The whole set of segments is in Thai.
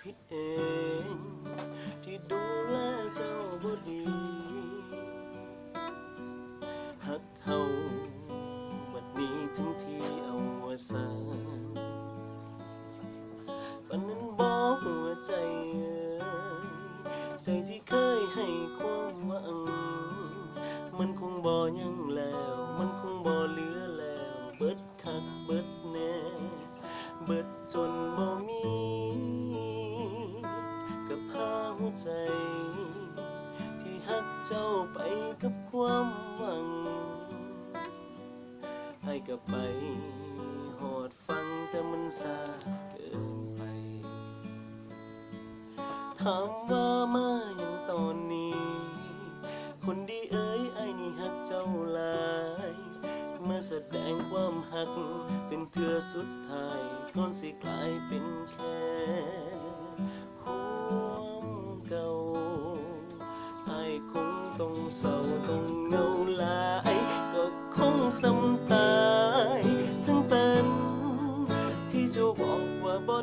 ผิดเอง ที่ดูแลเจ้าบ่ดีหักเฮาบัดนี้ถึงที่เอาวสานปันนั้นบอกหัวใจเอ่ยใจที่เคยให้ความหวัง มันคงบ่ยังแล้ว มันคงบ่เหลือแล้ว เบิดคักเบิดแน่ เบิดจนบ่ กับไปหอดฟังแต่มันสาเกินไป ถามว่ามาอย่างตอนนี้ คนดีเอ้ยไอ้นี่หักเจ้าลาย มาแสดงความหักเป็นเทือสุดท้ายก่อนสิกลายเป็นแค่ความเก่าไอ้คงต้องเศร้าต้องเงาลายก็คงสำตา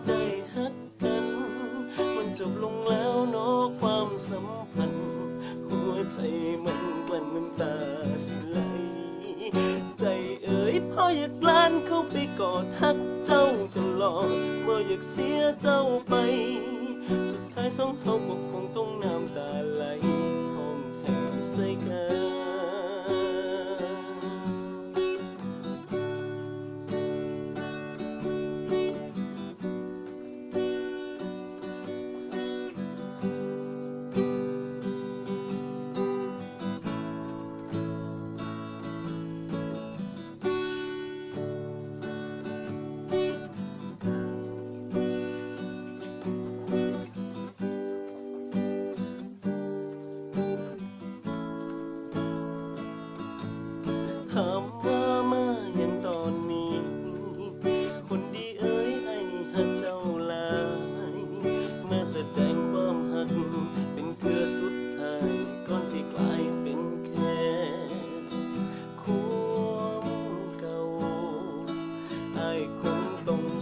ได้ฮักกัน มันจบลงแล้วเนาะความสัมพันธ์ หัวใจมันกลั้นน้ำตาสิไหล ใจเอ๋ยพ่ออยากลานเข้าไปกอดฮักเจ้าตลอดบ่อยากเสียเจ้าไป สุดท้ายสองเขาก็คงต้องน้ำตาไหล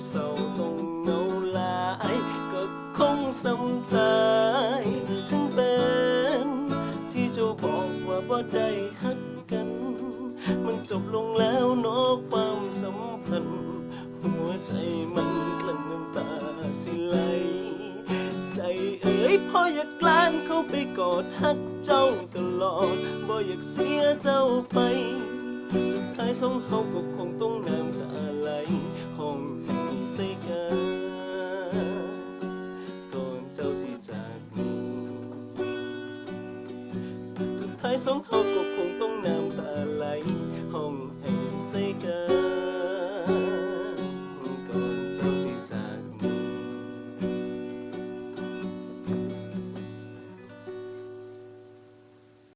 เศร้าต้องเงาลายก็คงสำตายทั้งเป็น ที่เจ้าบอกว่าบ่ได้ฮักกัน มันจบลงแล้วเนาะความสัมพันธ์ หัวใจมันกลั้นน้ำตาสิไหลใจเอ๋ยพ่ออยากกลานเข้าไปกอดฮักเจ้าตลอดบ่อยากเสียเจ้าไป สุดท้ายสองเขาก็คงต้องน้ำตาไหลห้องให้ใส่กันก่อนเจ้าสิจากนี้สุดท้ายสองเขาก็คงต้องน้ำตาไหล